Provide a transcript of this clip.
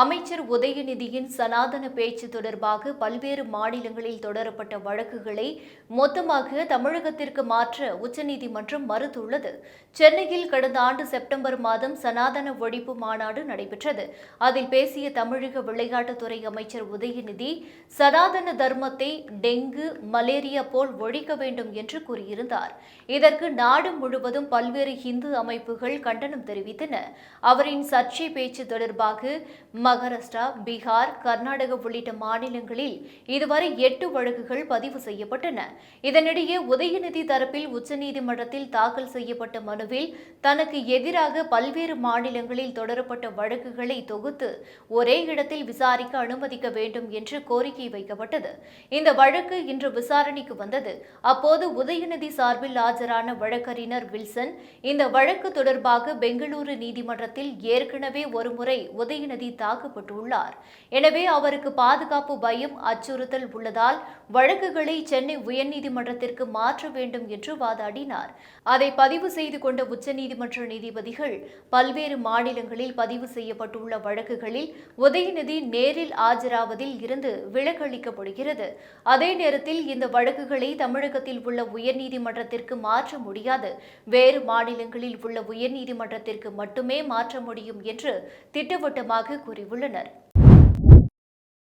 அமைச்சர் உதயநிதியின் சனாதன பேச்சு தொடர்பாக பல்வேறு மாநிலங்களில் தொடரப்பட்ட வழக்குகளை மொத்தமாக தமிழகத்திற்கு மாற்ற உச்சநீதிமன்றம் மறுத்துள்ளது. சென்னையில் கடந்த ஆண்டு செப்டம்பர் மாதம் சனாதன ஒழிப்பு மாநாடு நடைபெற்றது. அதில் பேசிய தமிழக விளையாட்டுத்துறை அமைச்சர் உதயநிதி சனாதன தர்மத்தை டெங்கு மலேரியா போல் ஒழிக்க வேண்டும் என்று கூறியிருந்தார். இதற்கு நாடு முழுவதும் பல்வேறு இந்து அமைப்புகள் கண்டனம் தெரிவித்தன. அவரின் சர்ச்சை பேச்சு தொடர்பாக மகாராஷ்டிரா பீகார் கர்நாடக உள்ளிட்ட மாநிலங்களில் இதுவரை எட்டு வழக்குகள் பதிவு செய்யப்பட்டன. இதனிடையே உதயநிதி தரப்பில் உச்சநீதிமன்றத்தில் தாக்கல் செய்யப்பட்ட மனுவில் தனக்கு எதிராக பல்வேறு மாநிலங்களில் தொடரப்பட்ட வழக்குகளை தொகுத்து ஒரே இடத்தில் விசாரிக்க அனுமதிக்க வேண்டும் என்று கோரிக்கை வைக்கப்பட்டது. இந்த வழக்கு இன்று விசாரணைக்கு வந்தது. அப்போது உதயநிதி சார்பில் ஆஜரான வழக்கறிஞர் வில்சன் இந்த வழக்கு தொடர்பாக பெங்களூரு நீதிமன்றத்தில் ஏற்கனவே ஒருமுறை உதயநிதி தாக்கப்பட்டுள்ளார் எனவே அவருக்கு பாதுகாப்பு பயம் அச்சுறுத்தல் உள்ளதால் வழக்குகளை சென்னை உயர்நீதிமன்றத்திற்கு மாற்ற வேண்டும் என்று வாதாடினார். அதை பதிவு செய்து கொண்ட உச்சநீதிமன்ற நீதிபதிகள் பல்வேறு மாநிலங்களில் பதிவு செய்யப்பட்டுள்ள வழக்குகளில் உதயநிதி நேரில் ஆஜராவதில் இருந்து விலக்களிக்கப்படுகிறது. அதே நேரத்தில் இந்த வழக்குகளை தமிழகத்தில் உள்ள உயர்நீதிமன்றத்திற்கு மாற்ற முடியாது. வேறு மாநிலங்களில் உள்ள உயர்நீதிமன்றத்திற்கு மட்டுமே மாற்ற முடியும் என்று திட்டவட்டமாக உள்ளனர்.